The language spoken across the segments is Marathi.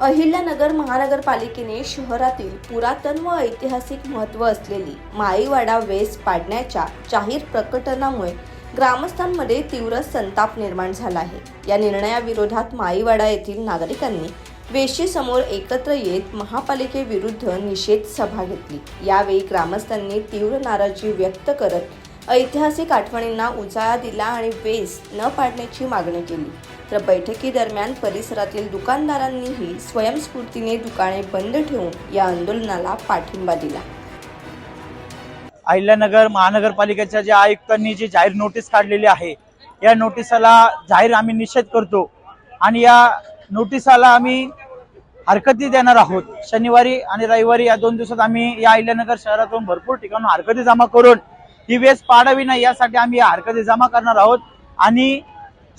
अहिल्यानगर महानगरपालिकेने शहरातील पुरातन व ऐतिहासिक महत्त्व असलेली माळीवाडा वेस पाडण्याच्या जाहीर प्रकटनामुळे ग्रामस्थांमध्ये तीव्र संताप निर्माण झाला आहे. या निर्णयाविरोधात माळीवाडा येथील नागरिकांनी वेशीसमोर एकत्र येत महापालिकेविरुद्ध निषेध सभा घेतली. यावेळी ग्रामस्थांनी तीव्र नाराजी व्यक्त करत ऐतिहासिक आठवणींना उजाळा दिला आणि वेस न पाडण्याची मागणी केली. तर बैठकीदरम्यान परिसरातील दुकानदारांनीही स्वयंस्फूर्तीने दुकाने बंद ठेवून या आंदोलनाला पाठिंबा दिला. अहिल्यानगर महानगरपालिकेच्या ज्या आयुक्तांनी जी जाहीर नोटीस काढलेली आहे या नोटिसाला जाहीर आम्ही निषेध करतो आणि या नोटिसाला आम्ही हरकती देणार आहोत. शनिवारी आणि रविवारी या दोन दिवसात आम्ही या अहिल्यानगर शहरातून भरपूर ठिकाणून हरकती जमा करून ही वेस पाडावी नाही यासाठी आम्ही या हरकती जमा करणार आहोत. आणि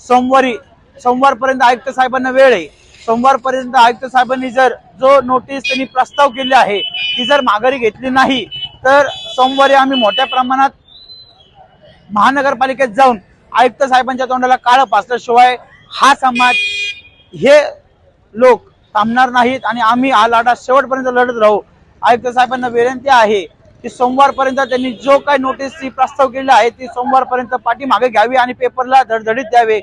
सोमवारी सोमवारपर्यंत आयुक्त साहेबांना वेळ आहे. सोमवारपर्यंत आयुक्त साहेबांनी जर जो नोटीस त्यांनी प्रस्ताव केले आहे ती जर माघारी घेतली नाही तर सोमवारी आम्ही मोठ्या प्रमाणात महानगरपालिकेत जाऊन आयुक्त साहेबांच्या तोंडाला काळं पासल्याशिवाय हा समाज हे लोक थांबणार नाहीत आणि आम्ही हा लढा शेवटपर्यंत लढत राहू. आयुक्त साहेबांना विनंती आहे ती सोमवारपर्यंत त्यांनी जो काही नोटीसची प्रस्ताव केलेला आहे ती सोमवारपर्यंत पाठीमागे घ्यावी आणि पेपरला धडधडीत द्यावे.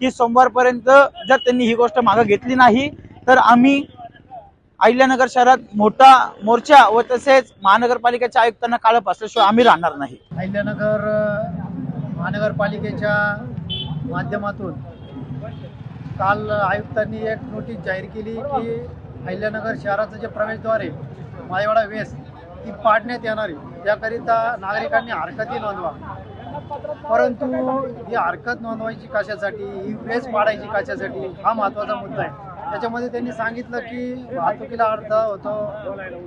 की सोमवारपर्यंत जर त्यांनी ही गोष्ट मागे घेतली नाही तर आम्ही अहिल्यानगर शहरात मोठा मोर्चा व तसेच महानगरपालिकेच्या आयुक्तांना काळं पासल्याशिवाय आम्ही राहणार नाही. अहिल्यानगर महानगरपालिकेच्या माध्यमातून काल आयुक्तांनी एक नोटीस जाहीर केली की अहिल्यानगर शहराचं जे प्रवेशद्वार आहे मायवाडा वेस ती पाडण्यात येणार. आहे त्याकरिता नागरिकांनी हरकती नोंदवा. परंतु ही हरकत नोंदवायची कशासाठी? ही वेस पाडायची कशासाठी? हा महत्त्वाचा मुद्दा आहे. त्याच्यामध्ये त्यांनी सांगितलं की वाहतुकीला अडथळा होतो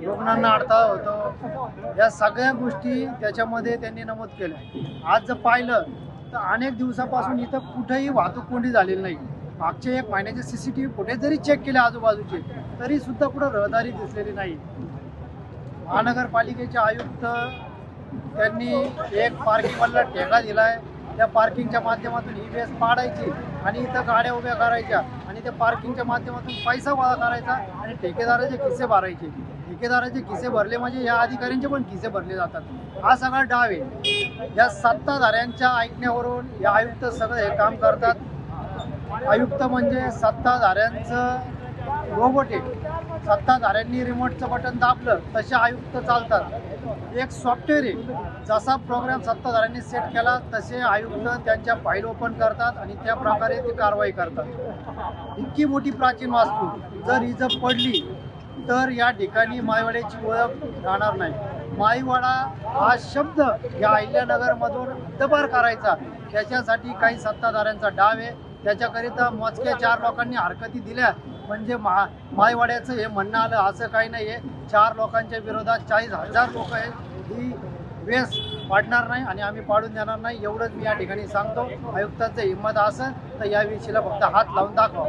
रुग्णांना अडथळा होतो. या सगळ्या गोष्टी त्याच्यामध्ये त्यांनी नमूद केल्या. आज जर पाहिलं तर अनेक दिवसापासून इथं कुठेही वाहतूक कोंडी झालेली नाही. मागचे एक महिन्याचे C C T V footage जरी चेक केले आजूबाजूचे तरी सुद्धा कुठं रहदारी दिसलेली नाही. महानगरपालिकेचे आयुक्त त्यांनी एक पार्किंगवाला ठेका दिलाय. त्या पार्किंगच्या माध्यमातून ही वेस पाडायची आणि इथं गाड्या उभ्या करायच्या आणि त्या पार्किंगच्या माध्यमातून पैसा गोळा करायचा आणि ठेकेदाराचे किस्से भरायचे. ठेकेदाराचे किस्से भरले म्हणजे या अधिकाऱ्यांचे पण किस्से भरले जातात. हा सगळा डाव आहे. या सत्ताधाऱ्यांच्या ऐकण्यावरून या आयुक्त सगळं हे काम करतात. आयुक्त म्हणजे सत्ताधाऱ्यांचं रोबोटे सत्ताधाऱ्यांनी रिमोटचं बटन दाबलं तसे आयुक्त चालतात. एक सॉफ्टवेअर आहे. जसा प्रोग्राम सत्ताधाऱ्यांनी सेट केला तसे आयुक्त त्यांच्या फाईल ओपन करतात आणि त्या प्रकारे ते कारवाई करतात. इतकी मोठी प्राचीन वास्तू. जर ही जर पडली तर या ठिकाणी मायवाड्याची ओळख राहणार नाही. माईवाडा हा शब्द या अहिल्यानगरमधून हद्दपार करायचा. त्याच्यासाठी काही सत्ताधाऱ्यांचा डाव आहे. त्याच्याकरिता मोजक्या चार लोकांनी हरकती दिल्या. म्हणजे मा मायवाड्याचं हे म्हणणं आलं असं काही नाही आहे चार लोकांच्या विरोधात चाळीस हजार लोक आहेत. ही वेस पाडणार नाही आणि आम्ही पाडून देणार नाही. एवढंच मी या ठिकाणी सांगतो. आयुक्ताचं हिंमत असं तर या विषयीला फक्त हात लावून दाखवा.